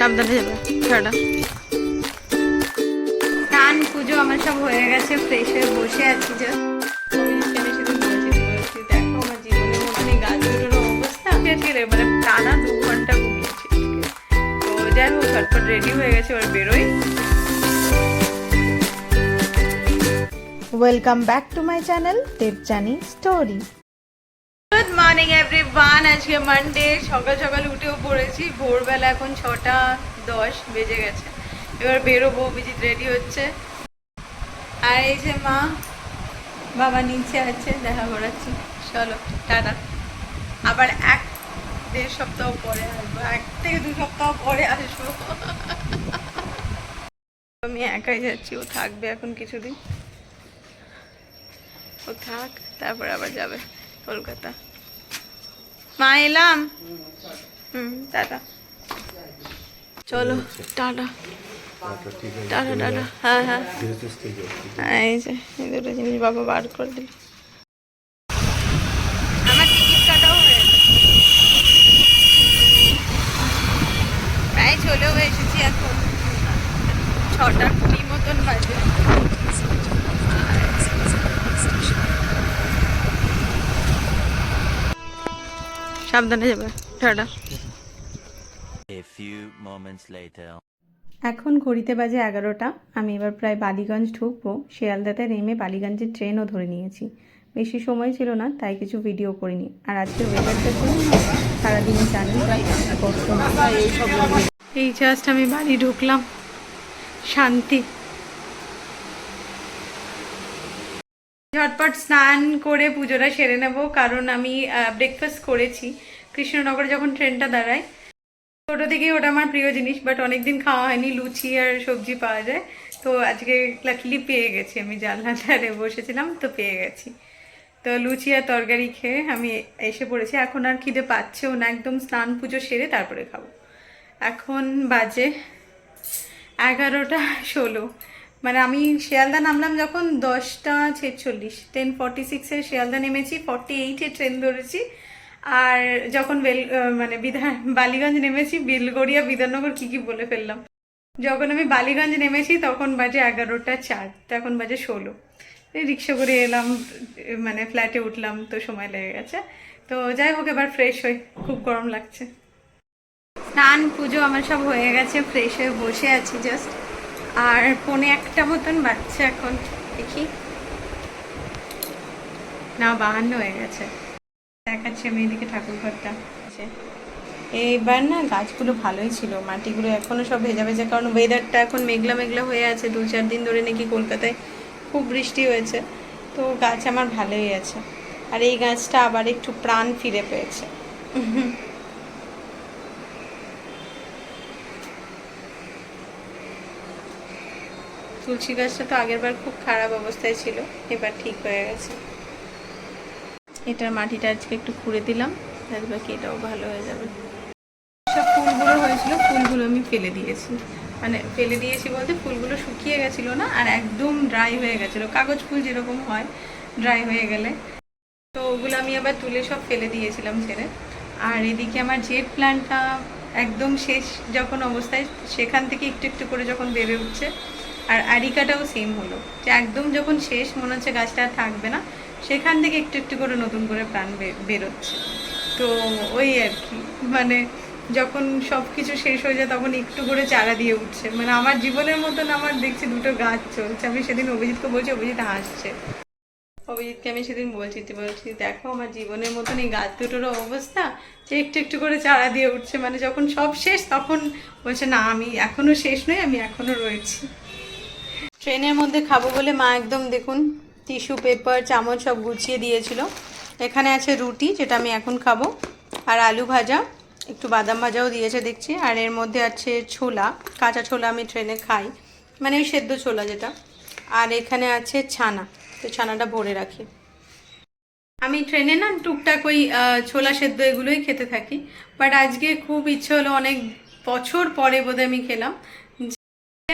সাবধানে যাবে। টাটা স্নান পুজো আমার সব হয়ে গেছে ফ্রেশ হয়ে বসে আছি যে মানে টানা দু ঘণ্টা ঘুমিয়েছি তো যাই হোক ঝটপট রেডি হয়ে গেছে এবার বেরোই welcome back to my channel Debjani story morning everyone আজকে মানডে সকাল সকাল উঠেও পড়েছি। ভোরবেলা এখন ছটা দশ বেজে গেছে। এবার বেরোবো, অভিজিৎ রেডি হচ্ছে। আর এই যে মা, বাবা নিচে আছে, দেখা করাচ্ছি। চলো, টাটা। আবার এক দেড় সপ্তাহ পরে আসব। এক থেকে দু সপ্তাহ পরে আসব। আমি একাই যাচ্ছি, ও থাকবে এখন কিছুদিন। ও থাক, তারপর আবার যাবে কলকাতা। মা এলাম। হুম টাটা। চলো টাটা। Tata tata. হ্যাঁ হ্যাঁ। হ্যাঁ, এই যে এই দুটো জিনিস বাবা বার করে দিল। আমার টিকিট কাটাও হয়ে প্রায় চলেও এসেছি এখন। ছটা কুড়ি মতন বাজে। সাবধানে যাবে। টাটা. এখন ঘড়িতে বাজে এগারোটা আমি এবার প্রায় বালিগঞ্জ ঢুকবো। শিয়ালদাতে নেমে বালিগঞ্জের ট্রেনও ধরে নিয়েছি। বেশি সময় ছিল না তাই কিছু ভিডিও করিনি। আর আজকে ওয়েদারটা ছিল সারাদিন জানি কষ্ট এই জাস্ট আমি বাড়ি ঢুকলাম। শান্তি। ঝটপট স্নান করে পুজোটা সেরে নেব, কারণ আমি ব্রেকফাস্ট করেছি। কৃষ্ণনগরে যখন ট্রেনটা দাঁড়ায়, ছোটো থেকেই ওটা আমার প্রিয় জিনিস বাট অনেকদিন খাওয়া হয়নি, লুচি আর সবজি পাওয়া যায়। তো আজকে লাকিলি পেয়ে গেছি আমি জানলা ধারে বসেছিলাম, তো পেয়ে গেছি। তো লুচি আর তরকারি খেয়ে আমি এসে পড়েছি। এখন আর খিদে পাচ্ছেও না, একদম স্নান পুজো সেরে তারপরে খাব। এখন বাজে এগারোটা ষোলো। মানে আমি শিয়ালদা নামলাম যখন দশটা ছেচল্লিশ টেন ফর্টি সিক্সে শিয়ালদা নেমেছি ফর্টি এইটে ট্রেন ধরেছি। আর যখন বেল মানে বিধান, বালিগঞ্জ নেমেছি, বেলগড়িয়া বিধাননগর কী কী বলে ফেললাম। যখন আমি বালিগঞ্জ নেমেছি তখন বাজে এগারোটা চার তো এখন বাজে ষোলো। রিক্সা করে এলাম মানে ফ্ল্যাটে উঠলাম, তো সময় লেগে গেছে। তো যাই হোক, এবার ফ্রেশ হই, খুব গরম লাগছে। স্নান, পুজো, আমার সব হয়ে গেছে ফ্রেশ হয়ে বসে আছি জাস্ট আর পৌনে একটা মতন বাচ্চা এখন, দেখি। না, বাহান্ন হয়ে গেছে। দেখাচ্ছি আমি এদিকে ঠাকুর ঘরটা এইবার না গাছগুলো ভালোই ছিল, মাটিগুলো এখনও সব ভেজা ভেজা, কারণ ওয়েদারটা এখন মেঘলা মেঘলা হয়ে আছে, দু চার দিন ধরে নাকি কলকাতায় খুব বৃষ্টি হয়েছে। তো গাছ আমার ভালোই আছে। আর এই গাছটা আবার একটু প্রাণ ফিরে পেয়েছে। তুলসী গাছটা তো আগেরবার খুব খারাপ অবস্থায় ছিল, এবার ঠিক হয়ে গেছে। এটার মাটিটা আজকে একটু খুঁড়ে দিলাম তাহলে বাকি এটাও ভালো হয়ে যাবে। সব ফুলগুলো হয়েছিল, ফুলগুলো আমি ফেলে দিয়েছি। মানে ফেলে দিয়েছি বলতে ফুলগুলো শুকিয়ে গেছিল না, আর একদম ড্রাই হয়ে গেছিল। কাগজ ফুল যেরকম হয় ড্রাই হয়ে গেলে। তো ওগুলো আমি আবার তুলে সব ফেলে দিয়েছিলাম ছেড়ে। আর এদিকে আমার জেট প্ল্যান্টটা একদম শেষ যখন অবস্থায়, সেখান থেকে একটু একটু করে যখন বেড়ে উঠছে আর আরিকাটাও সেম হলো। যে একদম যখন শেষ, মনে হচ্ছে গাছটা আর থাকবে না, সেখান থেকে একটু একটু করে নতুন করে প্রাণ বেরোচ্ছে। তো ওই আর কি। মানে যখন সব কিছু শেষ হয়ে যায়, তখন একটু করে চারা দিয়ে উঠছে। মানে আমার জীবনের মতন আমার দেখছি দুটো গাছ চলছে। আমি সেদিন অভিজিৎকে বলছি, অভিজিৎ হাসছে। অভিজিৎকে আমি সেদিন বলছি তুই বলছি, দেখো, আমার জীবনের মতন এই গাছ দুটোরও অবস্থা যে একটু একটু করে চারা দিয়ে উঠছে। মানে যখন সব শেষ, তখন বলছে, না, আমি এখনও শেষ নই, আমি এখনও রয়েছি। ট্রেনের মধ্যে খাব বলে মা একদম দেখুন টিস্যু পেপার চামচ সব গুছিয়ে দিয়েছিল। এখানে আছে রুটি, যেটা আমি এখন খাব, আর আলু ভাজা, একটু বাদাম ভাজাও দিয়েছে দেখছি, আর এর মধ্যে আছে ছোলা, কাঁচা ছোলা আমি ট্রেনে খাই মানে ওই সেদ্ধ ছোলা যেটা। আর এখানে আছে ছানা, তো ছানাটা ভরে রাখি। আমি ট্রেনে না টুকটাক ওই ছোলা সেদ্ধ এগুলোই খেতে থাকি বাট আজকে খুব ইচ্ছে হলো অনেক বছর পরে বোধহয় আমি খেলাম।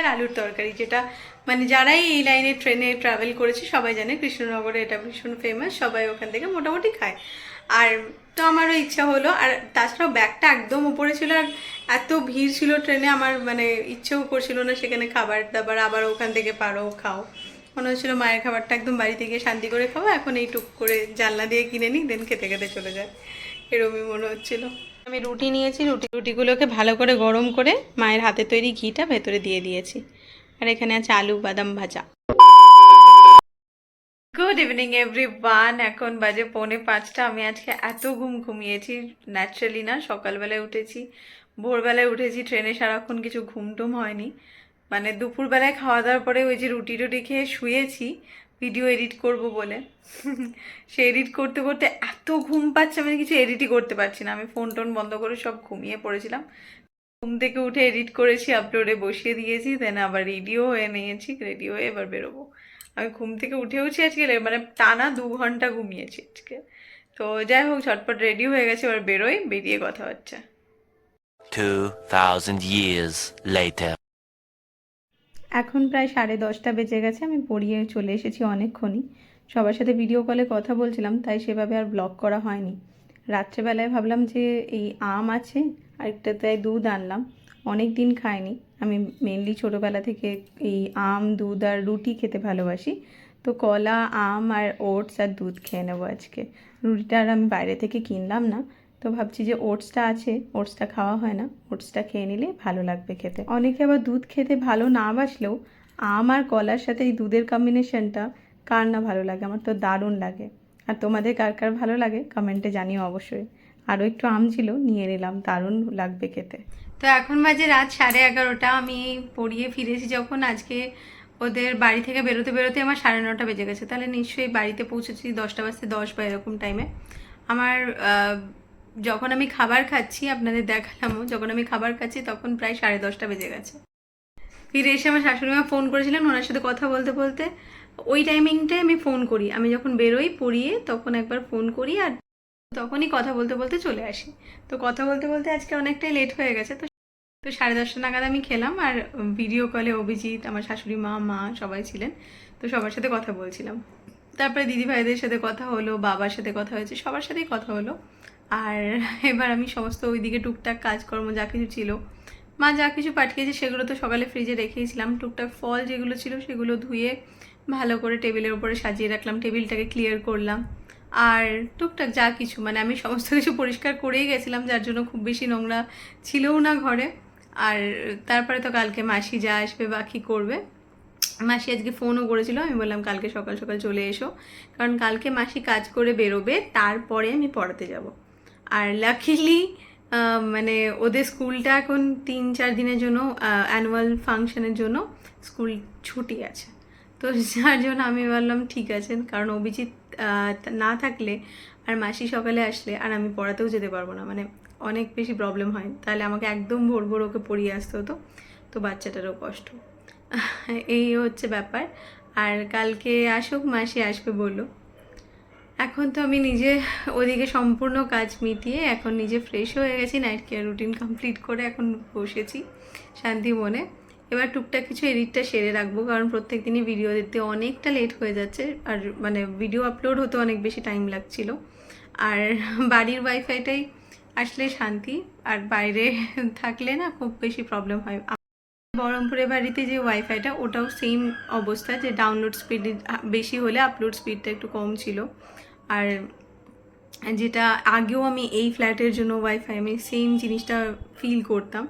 আর আলুর তরকারি, যেটা মানে যারাই এই লাইনে ট্রেনে ট্রাভেল করেছে, সবাই জানে কৃষ্ণনগরে এটা ভীষণ ফেমাস সবাই ওখান থেকে মোটামুটি খায়। আর তো আমারও ইচ্ছা হলো, আর তাছাড়াও ব্যাগটা একদম উপরে ছিল, আর এত ভিড় ছিল ট্রেনে, আমার মানে ইচ্ছেও করছিল না সেখানে খাবার দাবার, আবার ওখান থেকে পারো, খাও। মনে হচ্ছিল মায়ের খাবারটা একদম বাড়ি থেকে শান্তি করে খাব, এখন এই টুক করে জানলা দিয়ে কিনে নিই দেন খেতে খেতে চলে যায়। এরমই মনে হচ্ছিল। আমি রুটি নিয়েছি, রুটি রুটিগুলোকে ভালো করে গরম করে মায়ের হাতে তৈরি ঘিটা ভেতরে দিয়ে দিয়েছি। আর এখানে আছে আলু বাদাম ভাজা। গুড ইভিনিং এভরিওয়ান এখন বাজে পৌনে পাঁচটা। আমি আজকে এত ঘুম ঘুমিয়েছি ন্যাচারালি না, সকালবেলায় উঠেছি। ভোরবেলায় উঠেছি, ট্রেনে সারাক্ষণ কিছু ঘুম টুম হয়নি। মানে দুপুরবেলায় খাওয়া দাওয়ার পরে ওই যে রুটি টুটি খেয়ে শুয়েছি ভিডিও এডিট করব বলে। সে এডিট করতে করতে এত ঘুম পাচ্ছে আমি কিছু এডিটই করতে পারছি না। আমি ফোন টোন বন্ধ করে সব ঘুমিয়ে পড়েছিলাম। ঘুম থেকে উঠে এডিট করেছি আপলোডে বসিয়ে দিয়েছি দেন আবার রেডিও হয়ে নিয়েছি রেডি হয়ে এবার বেরোবো। আমি ঘুম থেকে উঠেওছি আজকে মানে টানা দু ঘণ্টা ঘুমিয়েছি আজকে। তো যাই হোক ঝটপট রেডি হয়ে গেছে এবার বেরোই বেরিয়ে কথা হচ্ছে। 2,000 years later. এখন প্রায় সাড়ে দশটা বেজে গেছে, আমি পড়িয়ে চলে এসেছি অনেকক্ষণই। সবার সাথে ভিডিও কলে কথা বলছিলাম, তাই সেভাবে আর ব্লগ করা হয়নি। রাত্রেবেলায় ভাবলাম যে এই আম আছে আর একটা তাই দুধ আনলাম। অনেক দিন খাইনি। আমি মেনলি ছোটোবেলা থেকে এই আম, দুধ আর রুটি খেতে ভালোবাসি। তো কলা, আম আর ওটস আর দুধ খেয়ে নেব আজকে। রুটিটা আর আমি বাইরে থেকে কিনলাম না। তো ভাবছি যে ওটসটা আছে, ওটসটা খাওয়া হয় না। ওটসটা খেয়ে নিলে ভালো লাগবে খেতে। অনেকে আবার দুধ খেতে ভালো না বাসলেও আম আর কলার সাথে এই দুধের কম্বিনেশনটা কার না ভালো লাগে? আমার তো দারুণ লাগে। আর তোমাদের কার কার ভালো লাগে? কমেন্টে জানিও অবশ্যই। আরও একটু আম ছিল, নিয়ে নিলাম। দারুণ লাগবে খেতে। তো এখন বাজে রাত সাড়ে এগারোটা। আমি পড়িয়ে ফিরেছি যখন আজকে ওদের বাড়ি থেকে বেরোতে বেরোতে আমার সাড়ে নটা বেজে গেছে। তাহলে নিশ্চয়ই বাড়িতে পৌঁছেছি দশটা বাজতে দশ বা এরকম টাইমে আমার যখন আমি খাবার খাচ্ছি, আপনাদের দেখালামও, যখন আমি খাবার খাচ্ছি তখন প্রায় সাড়ে দশটা বেজে গেছে। ফিরে এসে আমার শাশুড়িমা ফোন করেছিলেন ওনার সাথে কথা বলতে বলতে। ওই টাইমিংটায় আমি ফোন করি। আমি যখন বেরোই পড়িয়ে তখন একবার ফোন করি আর তখনই কথা বলতে বলতে চলে আসি। তো কথা বলতে বলতে আজকে অনেকটাই লেট হয়ে গেছে। তো তো সাড়ে দশটা নাগাদ আমি খেলাম আর ভিডিও কলে অভিজিৎ, আমার শাশুড়ি মা মা সবাই ছিলেন। তো সবার সাথে কথা বলছিলাম। তারপরে দিদি ভাইদের সাথে কথা হলো, বাবার সাথে কথা হয়েছে, সবার সাথেই কথা হলো। আর এবার আমি সমস্ত ওইদিকে টুকটাক কাজকর্ম যা কিছু ছিল, মা যা কিছু পাঠিয়েছে সেগুলো তো সকালে ফ্রিজে রেখেইছিলাম টুকটাক ফল যেগুলো ছিল সেগুলো ধুয়ে ভালো করে টেবিলের উপরে সাজিয়ে রাখলাম টেবিলটাকে ক্লিয়ার করলাম। আর টুকটাক যা কিছু মানে আমি সমস্ত কিছু পরিষ্কার করেই গেছিলাম, যার জন্য খুব বেশি নোংরা ছিলও না ঘরে। আর তারপরে তো কালকে মাসি যা আসবে বা কী করবে, মাসি আজকে ফোনও করেছিল, আমি বললাম কালকে সকাল সকাল চলে এসো। কারণ কালকে মাসি কাজ করে বেরোবে, তারপরে আমি পড়াতে যাব। আর লাকিলি মানে ওদের স্কুলটা এখন তিন চার দিনের জন্য অ্যানুয়াল ফাংশনের জন্য স্কুল ছুটি আছে। তো যার জন্য আমি বললাম ঠিক আছে, কারণ অভিজিৎ না থাকলে আর মাসি সকালে আসলে আর আমি পড়াতেও যেতে পারব না। মানে অনেক বেশি প্রবলেম হয়। তাহলে আমাকে একদম ভোর ভোর ওকে পড়িয়ে আসতে হতো। তো বাচ্চাটারও কষ্ট। এই হচ্ছে ব্যাপার। আর কালকে আসুক, মাসি আসবে বলল। এখন তো আমি নিজে ওদিকে সম্পূর্ণ কাজ মিটিয়ে এখন নিজে ফ্রেশ হয়ে গেছি নাইট কেয়ার রুটিন কমপ্লিট করে এখন বসেছি শান্তি মনে এবার টুকটাক কিছু এডিটটা সেরে রাখব, কারণ প্রত্যেক দিনই ভিডিও দিতে অনেকটা লেট হয়ে যাচ্ছে, আর মানে ভিডিও আপলোড হতে অনেক বেশি টাইম লাগছিল। আর বাড়ির ওয়াইফাইটাই আসলে শান্তি, আর বাইরে থাকলে না খুব বেশি প্রবলেম হয়। বহরমপুরের বাড়িতে যে ওয়াইফাইটা ওটাও সেম অবস্থা, যে ডাউনলোড স্পিড বেশি হলে আপলোড স্পিডটা একটু কম ছিল। আর যেটা আগেও আমি এই ফ্ল্যাটের জন্য ওয়াইফাই আমি সেম জিনিসটা ফিল করতাম,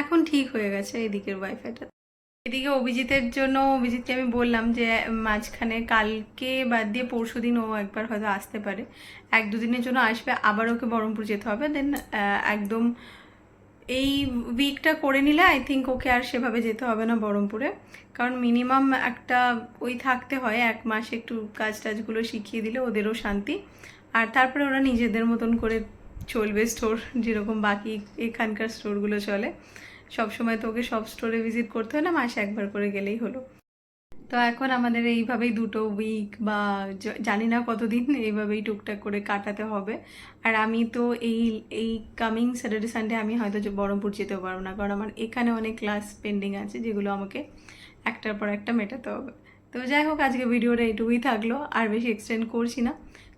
এখন ঠিক হয়ে গেছে এদিকের ওয়াইফাইটা এদিকে অভিজিতের জন্য, অভিজিৎকে আমি বললাম যে, মাঝখানে কালকে বাদ দিয়ে পরশু দিন ও একবার হয়তো আসতে পারে। এক দুদিনের জন্য আসবে, আবার ওকে বহরমপুর যেতে হবে দেন একদম এই উইকটা করে নিলে আই থিঙ্ক ওকে আর সেভাবে যেতে হবে না বহরমপুরে। কারণ মিনিমাম একটা ওই থাকতে হয়, এক মাস একটু কাজ টাজগুলো শিখিয়ে দিলে ওদেরও শান্তি। আর তারপরে ওরা নিজেদের মতন করে চলবে স্টোর যেরকম বাকি এখানকার স্টোরগুলো চলে। সব সময় তো ওকে সব স্টোরে ভিজিট করতে হয় না, মাসে একবার করে গেলেই হলো। তো এখন আমাদের এইভাবেই দুটো উইক বা জানি না কতদিন এইভাবেই টুকটাক করে কাটাতে হবে। আর আমি তো এই এই কামিং স্যাটারডে সানডে আমি হয়তো বহরমপুর যেতে পারব না, কারণ আমার এখানে অনেক ক্লাস পেন্ডিং আছে যেগুলো আমাকে একটার পর একটা মেটাতে হবে। তো যাই হোক, আজকে ভিডিওটা এইটুকুই থাকল, আর বেশি এক্সটেন্ড করছি না।